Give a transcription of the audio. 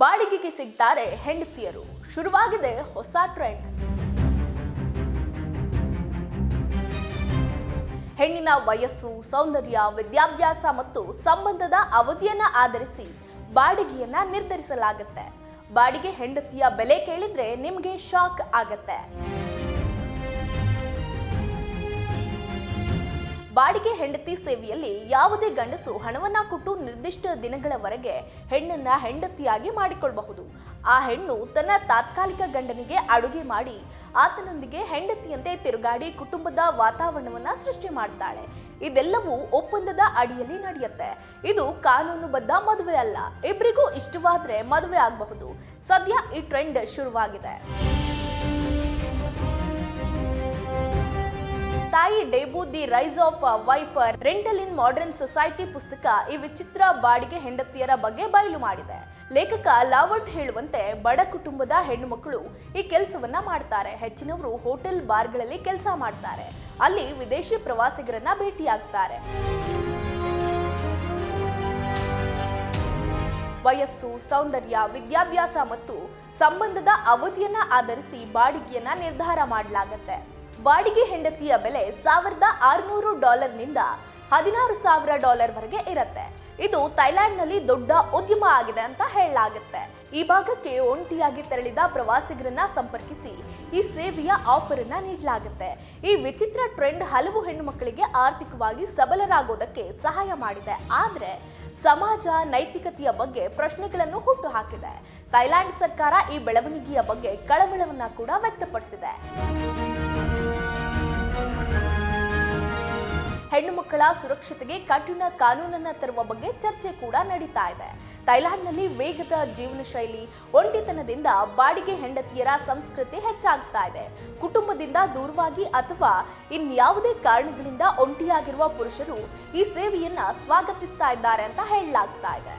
ಬಾಡಿಗೆಗೆ ಸಿಗ್ತಾರೆ ಹೆಂಡತಿಯರು. ಶುರುವಾಗಿದೆ ಹೊಸ ಟ್ರೆಂಡ್. ಹೆಣ್ಣಿನ ವಯಸ್ಸು, ಸೌಂದರ್ಯ, ವಿದ್ಯಾಭ್ಯಾಸ ಮತ್ತು ಸಂಬಂಧದ ಅವಧಿಯನ್ನ ಆಧರಿಸಿ ಬಾಡಿಗೆಯನ್ನ ನಿರ್ಧರಿಸಲಾಗುತ್ತೆ. ಬಾಡಿಗೆ ಹೆಂಡತಿಯ ಬೆಲೆ ಕೇಳಿದ್ರೆ ನಿಮಗೆ ಶಾಕ್ ಆಗತ್ತೆ. ಬಾಡಿಗೆ ಹೆಂಡತಿ ಸೇವೆಯಲ್ಲಿ ಯಾವುದೇ ಗಂಡಸು ಹಣವನ್ನ ಕೊಟ್ಟು ನಿರ್ದಿಷ್ಟ ದಿನಗಳವರೆಗೆ ಹೆಣ್ಣನ್ನ ಹೆಂಡತಿಯಾಗಿ ಮಾಡಿಕೊಳ್ಳಬಹುದು ಆ ಹೆಣ್ಣು ತನ್ನ ತಾತ್ಕಾಲಿಕ ಗಂಡನಿಗೆ ಅಡುಗೆ ಮಾಡಿ, ಆತನೊಂದಿಗೆ ಹೆಂಡತಿಯಂತೆ ತಿರುಗಾಡಿ ಕುಟುಂಬದ ವಾತಾವರಣವನ್ನ ಸೃಷ್ಟಿ ಮಾಡ್ತಾಳೆ. ಇದೆಲ್ಲವೂ ಒಪ್ಪಂದದ ಅಡಿಯಲ್ಲಿ ನಡೆಯುತ್ತೆ. ಇದು ಕಾನೂನುಬದ್ಧ ಮದುವೆ ಅಲ್ಲ ಇಬ್ಬರಿಗೂ ಇಷ್ಟವಾದ್ರೆ ಮದುವೆ ಆಗಬಹುದು. ಸದ್ಯ ಈ ಟ್ರೆಂಡ್ ಶುರುವಾಗಿದೆ. ತಾಯಿ ಡೇಬೂ the rise of wife rental in modern society ಪುಸ್ತಕ ಈ ವಿಚಿತ್ರ ಬಾಡಿಗೆ ಹೆಂಡತಿಯರ ಬಗ್ಗೆ ಬಯಲು ಮಾಡಿದೆ. ಲೇಖಕ ಲಾವರ್ಟ್ ಹೇಳುವಂತೆ ಬಡ ಕುಟುಂಬದ ಹೆಣ್ಣು ಮಕ್ಕಳು ಈ ಕೆಲಸವನ್ನ ಮಾಡ್ತಾರೆ. ಹೆಚ್ಚಿನವರು ಹೋಟೆಲ್ ಬಾರ್ಗಳಲ್ಲಿ ಕೆಲಸ ಮಾಡ್ತಾರೆ. ಅಲ್ಲಿ ವಿದೇಶಿ ಪ್ರವಾಸಿಗರನ್ನ ಭೇಟಿಯಾಗ್ತಾರೆ. ವಯಸ್ಸು, ಸೌಂದರ್ಯ, ವಿದ್ಯಾಭ್ಯಾಸ ಮತ್ತು ಸಂಬಂಧದ ಅವಧಿಯನ್ನ ಆಧರಿಸಿ ಬಾಡಿಗೆಯನ್ನ ನಿರ್ಧಾರ ಮಾಡಲಾಗತ್ತೆ. ಬಾಡಿಗೆ ಹೆಂಡತಿಯ ಬೆಲೆ ಸಾವಿರದ ಆರುನೂರು ಡಾಲರ್ನಿಂದ ಹದಿನಾರು ಸಾವಿರ ಡಾಲರ್ ವರೆಗೆ ಇರುತ್ತೆ. ಇದು ಥೈಲ್ಯಾಂಡ್ನಲ್ಲಿ ದೊಡ್ಡ ಉದ್ಯಮ ಆಗಿದೆ ಅಂತ ಹೇಳಲಾಗುತ್ತೆ. ಈ ಭಾಗಕ್ಕೆ ಒಂಟಿಯಾಗಿ ತೆರಳಿದ ಪ್ರವಾಸಿಗರನ್ನ ಸಂಪರ್ಕಿಸಿ ಈ ಸೇವೆಯ ಆಫರ್ ಅನ್ನ ನೀಡಲಾಗುತ್ತೆ. ಈ ವಿಚಿತ್ರ ಟ್ರೆಂಡ್ ಹಲವು ಹೆಣ್ಣು ಮಕ್ಕಳಿಗೆ ಆರ್ಥಿಕವಾಗಿ ಸಬಲರಾಗೋದಕ್ಕೆ ಸಹಾಯ ಮಾಡಿದೆ. ಆದರೆ ಸಮಾಜ ನೈತಿಕತೆಯ ಬಗ್ಗೆ ಪ್ರಶ್ನೆಗಳನ್ನು ಹುಟ್ಟು ಹಾಕಿದೆ ಥೈಲ್ಯಾಂಡ್ ಸರ್ಕಾರ ಈ ಬೆಳವಣಿಗೆಯ ಬಗ್ಗೆ ಕಳವಳವನ್ನ ಕೂಡ ವ್ಯಕ್ತಪಡಿಸಿದೆ. ಹೆಣ್ಣು ಮಕ್ಕಳ ಸುರಕ್ಷತೆಗೆ ಕಠಿಣ ಕಾನೂನನ್ನ ತರುವ ಬಗ್ಗೆ ಚರ್ಚೆ ಕೂಡ ನಡೀತಾ ಇದೆ. ಥೈಲ್ಯಾಂಡ್ನಲ್ಲಿ ವೇಗದ ಜೀವನ ಶೈಲಿ, ಒಂಟಿತನದಿಂದ ಬಾಡಿಗೆ ಹೆಂಡತಿಯರ ಸಂಸ್ಕೃತಿ ಹೆಚ್ಚಾಗ್ತಾ ಇದೆ. ಕುಟುಂಬದಿಂದ ದೂರವಾಗಿ ಅಥವಾ ಇನ್ಯಾವುದೇ ಕಾರಣಗಳಿಂದ ಒಂಟಿಯಾಗಿರುವ ಪುರುಷರು ಈ ಸೇವೆಯನ್ನ ಸ್ವಾಗತಿಸ್ತಾ ಇದ್ದಾರೆ ಅಂತ ಹೇಳಲಾಗ್ತಾ ಇದೆ.